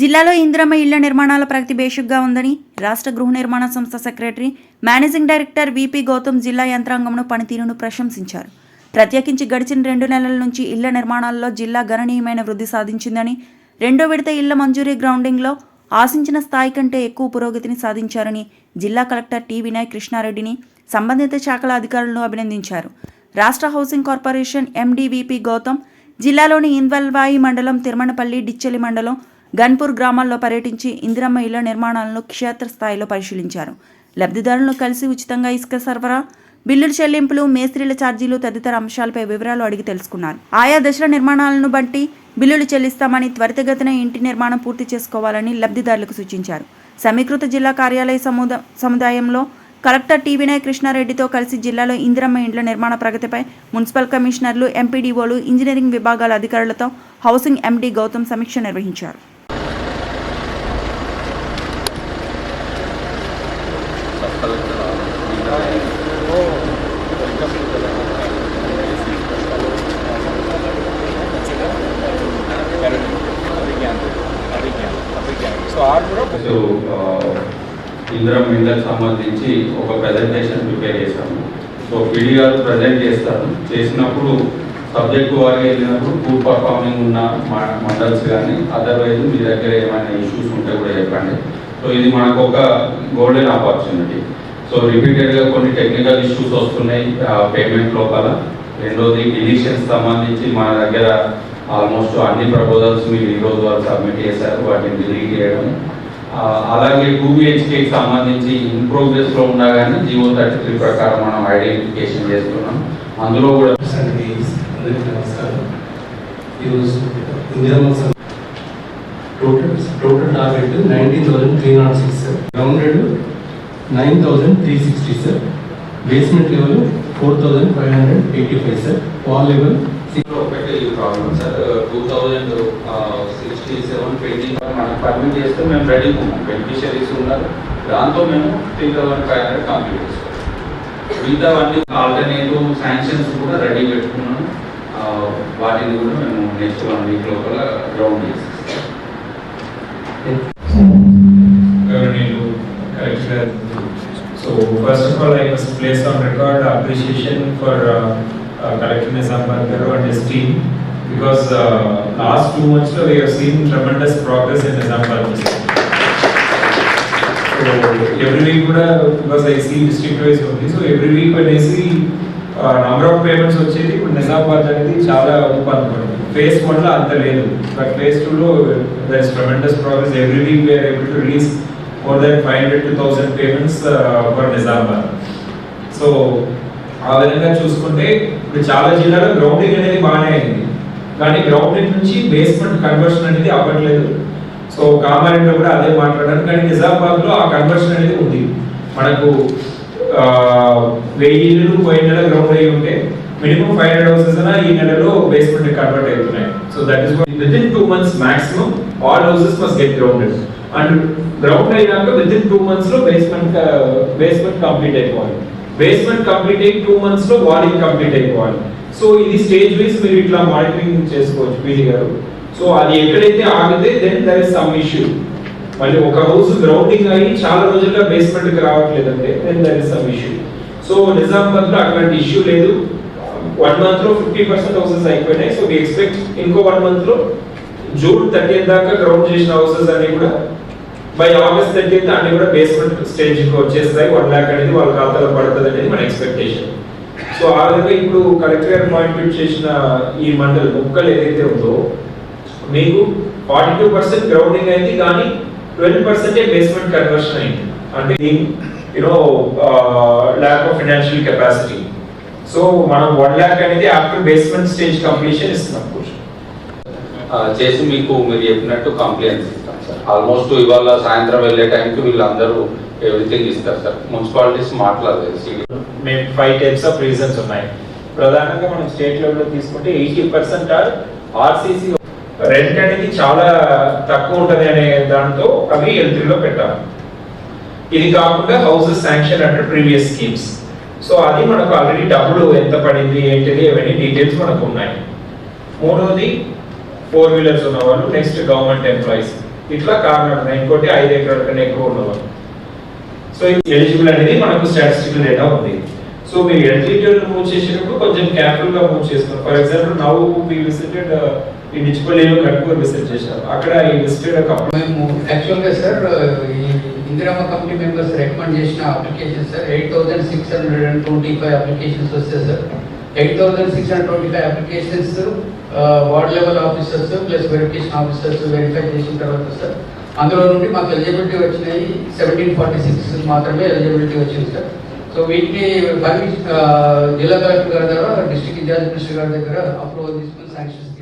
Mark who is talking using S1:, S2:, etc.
S1: జిల్లాలో ఇందిరమ్మ ఇళ్ళ నిర్మాణాల ప్రగతి బేషుగ్గా ఉందని రాష్ట్ర గృహ నిర్మాణ సంస్థ secretary managing director VP Gautam జిల్లా యంత్రాంగంను పనితీరును ప్రశంసించారు. ప్రత్యేకించి గడిచిన రెండు నెలల నుంచి ఇళ్ళ నిర్మాణాల్లో జిల్లా గణనీయమైన వృద్ధి సాధించిందని రెండో విడత ఇళ్ళ మంజూరీ గ్రౌండింగ్లో ఆశించిన స్థాయి కంటే ఎక్కువ పురోగతిని సాధించారని జిల్లా కలెక్టర్ టి వినయ్ కృష్ణారెడ్డిని సంబంధిత శాఖల అధికారులను అభినందించారు. రాష్ట్ర హౌసింగ్ కార్పొరేషన్ ఎండీవీపీ గౌతమ్ జిల్లాలోని ఇంద్వల్వాయి మండలం తిరుమణపల్లి డిచ్చెలి మండలం గన్పూర్ గ్రామాల్లో పర్యటించి ఇందిరమ్మ ఇళ్ళ నిర్మాణాలను క్షేత్రస్థాయిలో పరిశీలించారు. లబ్ధిదారులను కలిసి ఉచితంగా ఇసుక సరఫరా బిల్లుల చెల్లింపులు మేస్త్రీల ఛార్జీలు తదితర అంశాలపై వివరాలు అడిగి తెలుసుకున్నారు. ఆయా దశల నిర్మాణాలను బట్టి బిల్లులు చెల్లిస్తామని త్వరితగతిన ఇంటి నిర్మాణం పూర్తి చేసుకోవాలని లబ్ధిదారులకు సూచించారు. సమీకృత జిల్లా కార్యాలయ సముద సముదాయంలో కలెక్టర్ టి వినయ్ కృష్ణారెడ్డితో కలిసి జిల్లాలో ఇందిరమ్మ ఇండ్ల నిర్మాణ ప్రగతిపై మున్సిపల్ కమిషనర్లు ఎంపీడీఓలు ఇంజనీరింగ్ విభాగాల అధికారులతో హౌసింగ్ ఎండీ గౌతమ్ సమీక్ష నిర్వహించారు.
S2: సో ఇందిరా సంబంధించి ఒక ప్రజెంటేషన్ ప్రిపేర్ చేశాము. సో పిడి గారు ప్రజెంట్ చేస్తారు. చేసినప్పుడు సబ్జెక్ట్ వారికి వెళ్ళినప్పుడు పూర్ పర్ఫార్మింగ్ ఉన్న మండల్స్ కానీ అదర్వైజ్ మీ దగ్గర ఏమైనా ఇష్యూస్ ఉంటే కూడా చెప్పండి. సో ఇది మనకు ఒక గోల్డెన్ ఆపర్చునిటీ సో రిపీటెడ్గా కొన్ని టెక్నికల్ ఇష్యూస్ వస్తున్నాయి పేమెంట్ లోపల. రెండోది డిలీషన్స్ సంబంధించి మన దగ్గర ఆల్మోస్ట్ అన్ని ప్రపోజల్స్ మీరు ఈరోజు వారు సబ్మిట్ చేశారు వాటిని డిలీట్ చేయడం. అలాగే టూ బిహెచ్కేకి సంబంధించి ఇన్ ప్రోగ్రెస్లో ఉన్నా కానీ జియో థర్టీ త్రీ ప్రకారం మనం ఐడెంటిఫికేషన్ చేస్తున్నాం. అందులో కూడా
S3: నమస్కారం. ఈరోజు total total target nineteen thousand three naught six sir grounded nine thousand three sixty sir basement level four thousand five hundred eighty five sir wall level
S2: ఇందులో ఒకటి problem sir two thousand sixty seven twenty మనకు permit చేస్తే మేము ready ఉన్నాం. Beneficiaries ఉన్నారు. దాంతో మేము three thousand five hundred complete చేస్తాం. మిగతా అన్ని ఆల్టర్నేటివ్ శాంక్షన్స్ కూడా రెడీ పెట్టుకున్నాం uh, వాటిని కూడా మేము నెక్స్ట్ వన్ వీక్ లోపల గ్రౌండ్ చేస్తాం.
S4: గవర్నీలు collector so first of all I must place on record appreciation for collector Nizamabad garu and his team because last two మంత్స్లో we have seen tremendous progress in Nizamabad so every week కూడా because I see district wise ఉంది so every week అనేసి number of payments వచ్చేది ఇప్పుడు నిజామాబాద్ అనేది చాలా ఊపందుకుంది face వన్లో అంత లేదు. బట్ ఫేస్ టూలో there is tremendous progress every week we are able to release more than five hundred to thousand payments for Nizamabad so ఆ విధంగా చూసుకుంటే ఇప్పుడు చాలా జిల్లాలో గ్రౌండింగ్ అనేది బాగానే అయింది. కానీ గ్రౌండింగ్ నుంచి బేస్మెంట్ కన్వర్షన్ అనేది అవ్వట్లేదు. సో కామారెడ్డిలో కూడా అదే మాట్లాడాను కానీ నిజామాబాద్లో ఆ కన్వర్షన్ అనేది ఉంది. మనకు వెయ్యి ఇల్లు పోయిన నెల గ్రౌండ్ అయ్యి ఉంటే మినిమం ఫైవ్ హండ్రెడ్ హౌసెస్ అయినా ఈ నెలలో బేస్మెంట్ కన్వర్ట్ అవుతున్నాయి. So that is within two months maximum all houses must get grounded and ground అయినాక విత్ ఇన్ టూ మంత్స్లో బేస్మెంట్ బేస్మెంట్ కంప్లీట్ అయిపోవాలి. బేస్మెంట్ కంప్లీట్ అయ్యి టూ మంత్స్లో వాలింగ్ కంప్లీట్ అయిపోవాలి. సో ఇది స్టేజ్ వైస్ మీరు ఇట్లా మానిటరింగ్ చేసుకోవచ్చు పీజీ గారు. సో అది ఎక్కడైతే ఆగితే then there is some issue మళ్ళీ ఒక హౌస్ గ్రౌండింగ్ అయ్యి చాలా రోజుల్లో బేస్మెంట్కి రావట్లేదంటే then there is some issue so నిజామాబాద్లో అట్లాంటి ఇష్యూ లేదు. వన్ మంత్లో ఫిఫ్టీ పర్సెంట్ హౌసెస్ అయిపోయినాయి. సో వి ఎక్స్పెక్ట్ ఇంకో వన్ మంత్లో జూన్ థర్టీన్ దాకా గ్రౌండ్ చేసిన హౌసెస్ అన్ని కూడా బై ఆగస్ట్ థర్టీన్త్ అన్ని కూడా బేస్మెంట్ స్టేజ్కి వచ్చేస్తాయి. వన్ ల్యాక్ అనేది వాళ్ళ ఖాతాలో పడుతుంది అనేది మన ఎక్స్పెక్టేషన్ సో ఆ విధంగా ఇప్పుడు కలెక్టర్ గారు చేసిన ఈ మండల్ ముక్కలు ఏదైతే ఉందో మీకు ఫార్టీ టూ పర్సెంట్ గ్రౌండింగ్ అయింది కానీ ట్వెల్వ్ పర్సెంటే బేస్మెంట్ కన్వర్షన్ అయింది. అంటే you know lack of financial capacity so మనం వన్ ల్యాక్ అనేది ఆఫ్టర్ బేస్మెంట్ స్టేజ్ కంప్లీషన్ ఇస్తున్నాం
S2: చేసి మీకు మీరు చెప్పినట్టు కంప్లైంట్స్ ఇస్తాం సార్ ఆల్మోస్ట్ ఇవాళ సాయంత్రం వెళ్ళే టైంకి వీళ్ళందరూ ఎవ్రీథింగ్ ఇస్తారు సార్ మున్సిపాలిటీస్ మాట్లాడలేదు
S4: మేము ఫైవ్ టైప్స్ ఆఫ్ రీజన్స్ ఉన్నాయి. ప్రధానంగా మనం స్టేట్ లెవెల్లో తీసుకుంటే eighty percent or RCC rent అనేది చాలా తక్కువ ఉంటది అనే దాంతో అవి ఎల్త్రీలో పెట్టాలి ఇది కాకుండా houses sanction under previous schemes so అది మనకు ఆల్రెడీ డబ్బులు ఎంత పడింది ఏంటిది ఇవన్నీ డీటెయిల్స్ మనకు ఉన్నాయి. మూడోది ఫోర్ వీలర్స్ ఉన్న వాళ్ళు నెక్స్ట్ గవర్నమెంట్ ఎంప్లాయీస్ ఇట్లా కారణం ఇంకోటి ఐదు ఎకరాల కన్నా ఎక్కువ ఉన్నవాళ్ళు. సో ఎలిజిబుల్ అనేది మనకు స్టాటిస్టికల్ డేటా ఉంది. సో మీరు ఎలిజిబిలిటీ మూవ్ చేసేటప్పుడు కొంచెం కేర్ఫుల్గా మూవ్ చేస్తున్నారు for example now we visited ఈ డిచ్పల్లిలో కట్టుకొని విజిట్ చేశారు. అక్కడ ఈ విజిటెడ్ కపుల్
S5: మేము యాక్చువల్గా సార్ uh, ఈ ఇందిరమ్మ కమిటీ మెంబర్స్ రికమెండ్ చేసిన application sir eight thousand six hundred and twenty five applications వస్తాయి sir. Eight thousand six hundred twenty five applications ward level officers plus verification officers verify చేసిన తర్వాత sir అందులో నుండి మాకు eligibility వచ్చినాయి. Seventeen forty six మాత్రమే eligibility వచ్చింది sir. So వీటిని పర్మిషన్ జిల్లా కలెక్టర్ గారి దగ్గర డిస్ట్రిక్ట్ ఇన్ఛార్జ్ మినిస్టర్ గారి దగ్గర అప్రూవల్ తీసుకుని శాంక్షన్